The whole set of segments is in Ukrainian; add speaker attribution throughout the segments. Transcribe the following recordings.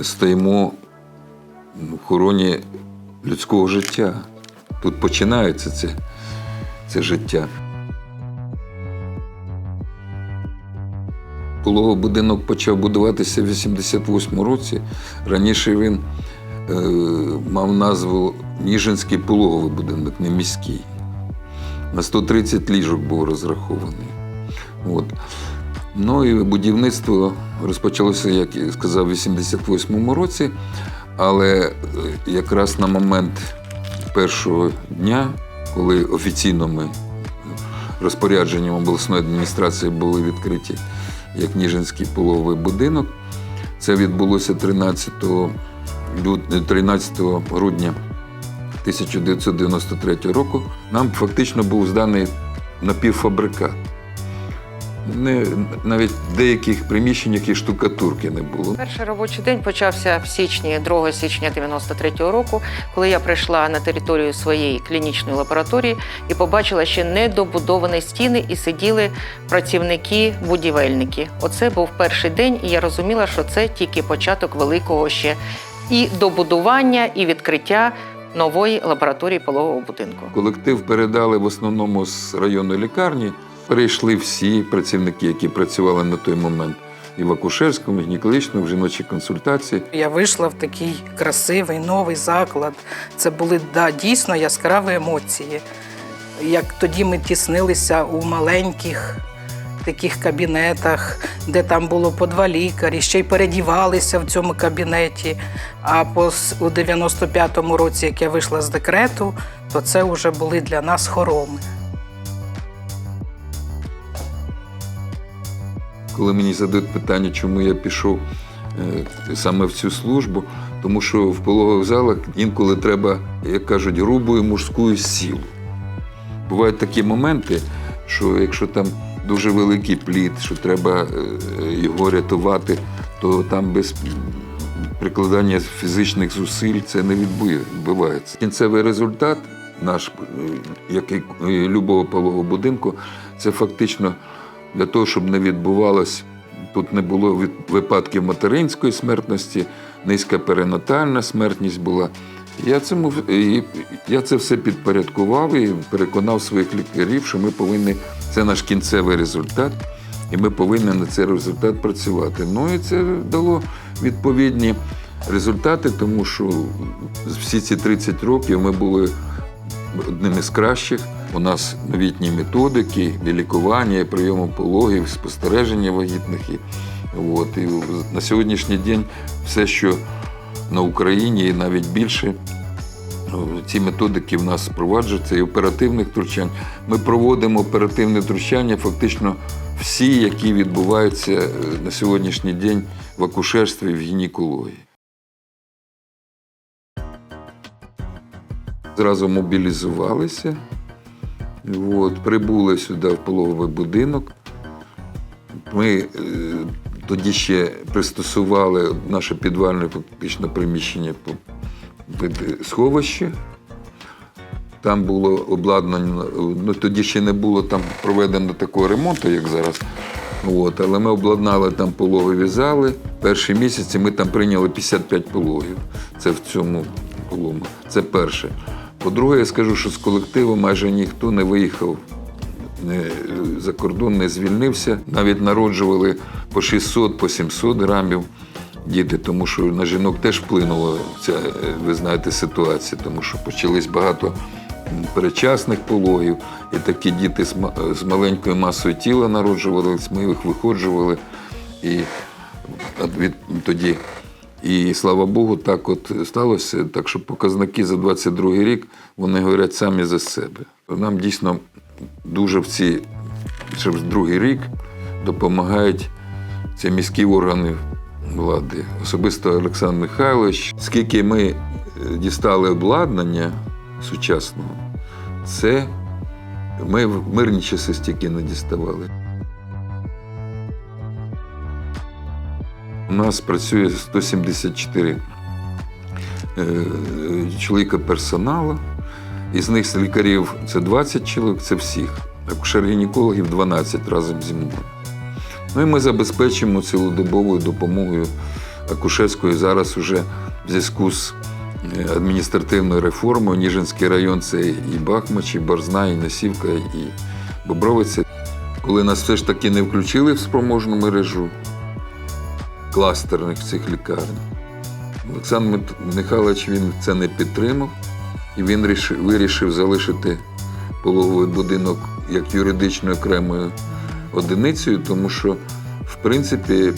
Speaker 1: е, стоїмо в охороні людського життя. Тут починається це, це життя. Пологовий будинок почав будуватися в 88 році. Раніше він е, мав назву Ніжинський пологовий будинок, не міський. На 130 ліжок був розрахований. От. Ну і будівництво розпочалося, як я сказав, в 88-му році, але е, якраз на момент першого дня, коли офіційно ми розпорядженням обласної адміністрації були відкриті як Ніжинський пологовий будинок, це відбулося 13, лют- 13 грудня 1993 року. Нам фактично був зданий напівфабрикат. Не, навіть в деяких приміщеннях і штукатурки не було.
Speaker 2: Перший робочий день почався в січні, 2 січня 93-го року, коли я прийшла на територію своєї клінічної лабораторії і побачила ще недобудовані стіни, і сиділи працівники-будівельники. Оце був перший день, і я розуміла, що це тільки початок великого ще і добудування, і відкриття нової лабораторії пологового будинку.
Speaker 1: Колектив передали в основному з районної лікарні. Перейшли всі працівники, які працювали на той момент і в акушерському, і гінекологічному, в жіночій консультації.
Speaker 3: Я вийшла в такий красивий новий заклад. Це були да, дійсно яскраві емоції. Як тоді ми тіснилися у маленьких таких кабінетах, де там було по два лікарі, ще й передівалися в цьому кабінеті. А пос- у 95-му році, як я вийшла з декрету, то це вже були для нас хороми.
Speaker 1: Коли мені задають питання, чому я пішов е, саме в цю службу, тому що в пологових залах інколи треба, як кажуть, грубою мужською силу. Бувають такі моменти, що якщо там дуже великий плід, що треба е, його рятувати, то там без прикладання фізичних зусиль це не відбувається. Кінцевий результат наш, е, як і любого пологового будинку, це фактично для того, щоб не відбувалось, тут не було випадків материнської смертності, низька перинатальна смертність була. Я, цьому, я це все підпорядкував і переконав своїх лікарів, що ми повинні, це наш кінцевий результат, і ми повинні на цей результат працювати. Ну і це дало відповідні результати, тому що всі ці 30 років ми були одним із кращих. У нас новітні методики і лікування, прийому пологів, спостереження вагітних. І, от, і на сьогоднішній день все, що на Україні, і навіть більше, ці методики в нас впроваджуються і оперативних втручань. Ми проводимо оперативне втручання фактично всі, які відбуваються е, на сьогоднішній день в акушерстві в гінекології. Зразу мобілізувалися. От, прибули сюди в пологовий будинок. Ми е, тоді ще пристосували наше підвальне фактично приміщення під сховище. Там було обладнано, ну тоді ще не було там проведено такого ремонту, як зараз. От, але ми обладнали там пологові зали. Перші місяці ми там прийняли 55 пологів. Це в цьому пологому. Це перше. По-друге, я скажу, що з колективу майже ніхто не виїхав не, за кордон, не звільнився. Навіть народжували по 600, по 700 грамів діти, тому що на жінок теж вплинула ця, е, ви знаєте, ситуація, тому що почались багато м, передчасних пологів, і такі діти з, з маленькою масою тіла народжувались, ми їх виходжували. І від, тоді. І слава Богу, так от сталося. Так що показники за 22 рік вони говорять самі за себе. Нам дійсно дуже в ці ще в другий рік допомагають ці міські органи влади. Особисто Олександр Михайлович. Скільки ми е, дістали обладнання сучасного, це ми в мирні часи стільки не діставали. У нас працює 174 е, чоловіка персоналу. Із них з лікарів це 20 чоловік, це всіх. Акушер-гінекологів 12 разом зі мною. Ну і ми забезпечимо цілодобовою допомогою акушерської зараз уже в зв'язку з е, адміністративною реформою Ніжинський район це і Бахмач, і Борзна, і Носівка, і Бобровиця. Коли нас все ж таки не включили в спроможну мережу кластерних цих лікарень, Олександр Михайлович він це не підтримав, і він рішив- вирішив залишити пологовий будинок як юридичною окремою одиницею, тому що, в принципі,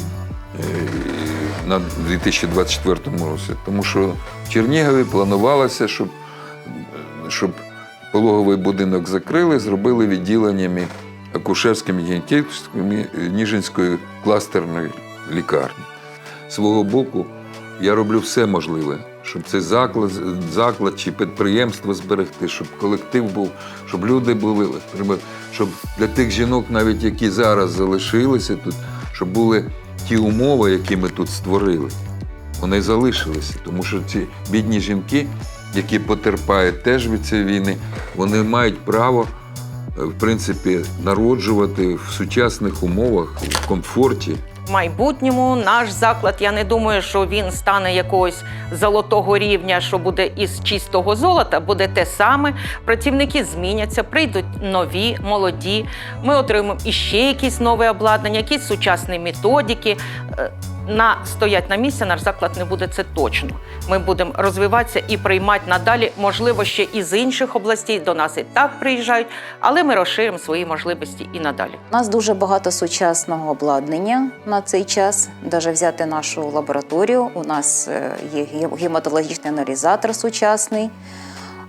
Speaker 1: е, на 2024 році. Тому що в Чернігові планувалося, щоб, щоб пологовий будинок закрили, зробили відділеннями акушерськими і гінекологічними Ніжинської кластерної лікарні. Свого боку, я роблю все можливе, щоб цей заклад, заклад чи підприємство зберегти, щоб колектив був, щоб люди були, щоб для тих жінок, навіть які зараз залишилися тут, щоб були ті умови, які ми тут створили. Вони залишилися, тому що ці бідні жінки, які потерпають теж від цієї війни, вони мають право, е, в принципі, народжувати в сучасних умовах, в комфорті.
Speaker 2: Майбутньому наш заклад, я не думаю, що він стане якогось золотого рівня, що буде із чистого золота, буде те саме. Працівники зміняться, прийдуть нові, молоді. Ми отримаємо іще якісь нове обладнання, якісь сучасні методики. На стоять на місці наш заклад не буде це точно. Ми будемо розвиватися і приймати надалі, можливо, ще із інших областей до нас і так приїжджають, але ми розширимо свої можливості і надалі.
Speaker 4: У нас дуже багато сучасного обладнання на цей час. Даже взяти нашу лабораторію. У нас е, є ге- гематологічний аналізатор сучасний.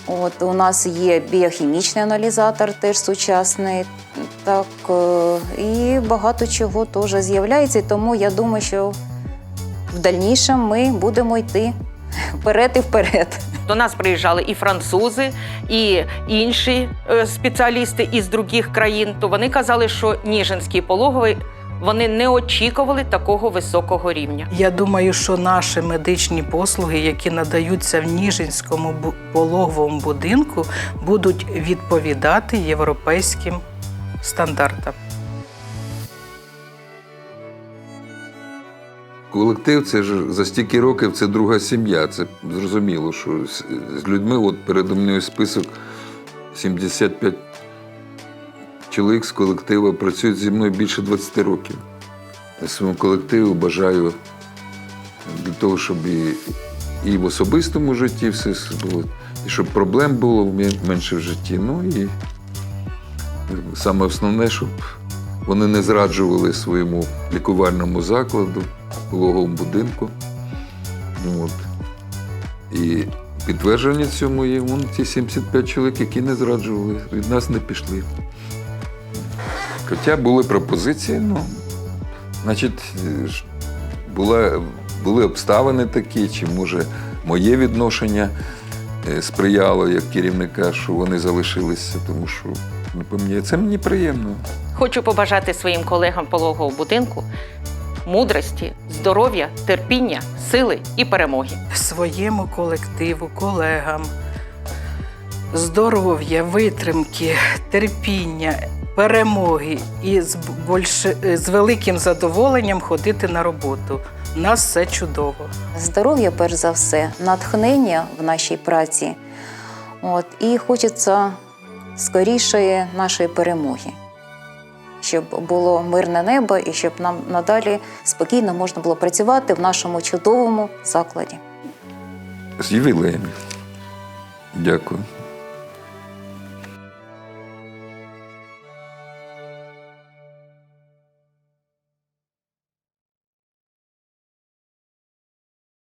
Speaker 4: От, у нас є біохімічний аналізатор, теж сучасний. Так, е, і багато чого теж з'являється. Тому я думаю, що в дальнішому ми будемо йти вперед і вперед.
Speaker 2: До нас приїжджали і французи, і інші е, спеціалісти із других країн. То вони казали, що Ніжинський пологовий вони не очікували такого високого рівня.
Speaker 3: Я думаю, що наші медичні послуги, які надаються в Ніжинському пологовому будинку, будуть відповідати європейським стандартам.
Speaker 1: Колектив це ж за стільки років це друга сім'я. Це зрозуміло, що з людьми, от передо мною список 75 чоловік з колективу працюють зі мною більше 20 років. Я своєму колективу бажаю для того, щоб і, і в особистому житті все було, і щоб проблем було менше в житті. Ну і саме основне, щоб вони не зраджували своєму лікувальному закладу, пологовому будинку. От. І підтвердження цьому є вон ті 75 чоловік, які не зраджували, від нас не пішли. Хоча були пропозиції, ну, значить, була, були обставини такі, чи може моє відношення сприяло як керівника, що вони залишилися, тому що не пам'ятаю. Це мені приємно.
Speaker 2: Хочу побажати своїм колегам пологового будинку мудрості, здоров'я, терпіння, сили і перемоги.
Speaker 3: своєму колективу, колегам здоров'я, витримки, терпіння, перемоги і з, больше, з великим задоволенням ходити на роботу. У нас все чудово.
Speaker 4: Здоров'я, перш за все, натхнення в нашій праці. От, і хочеться скорішої нашої перемоги, щоб було мирне небо і щоб нам надалі спокійно можна було працювати в нашому чудовому закладі.
Speaker 1: З ювілеєм. Дякую.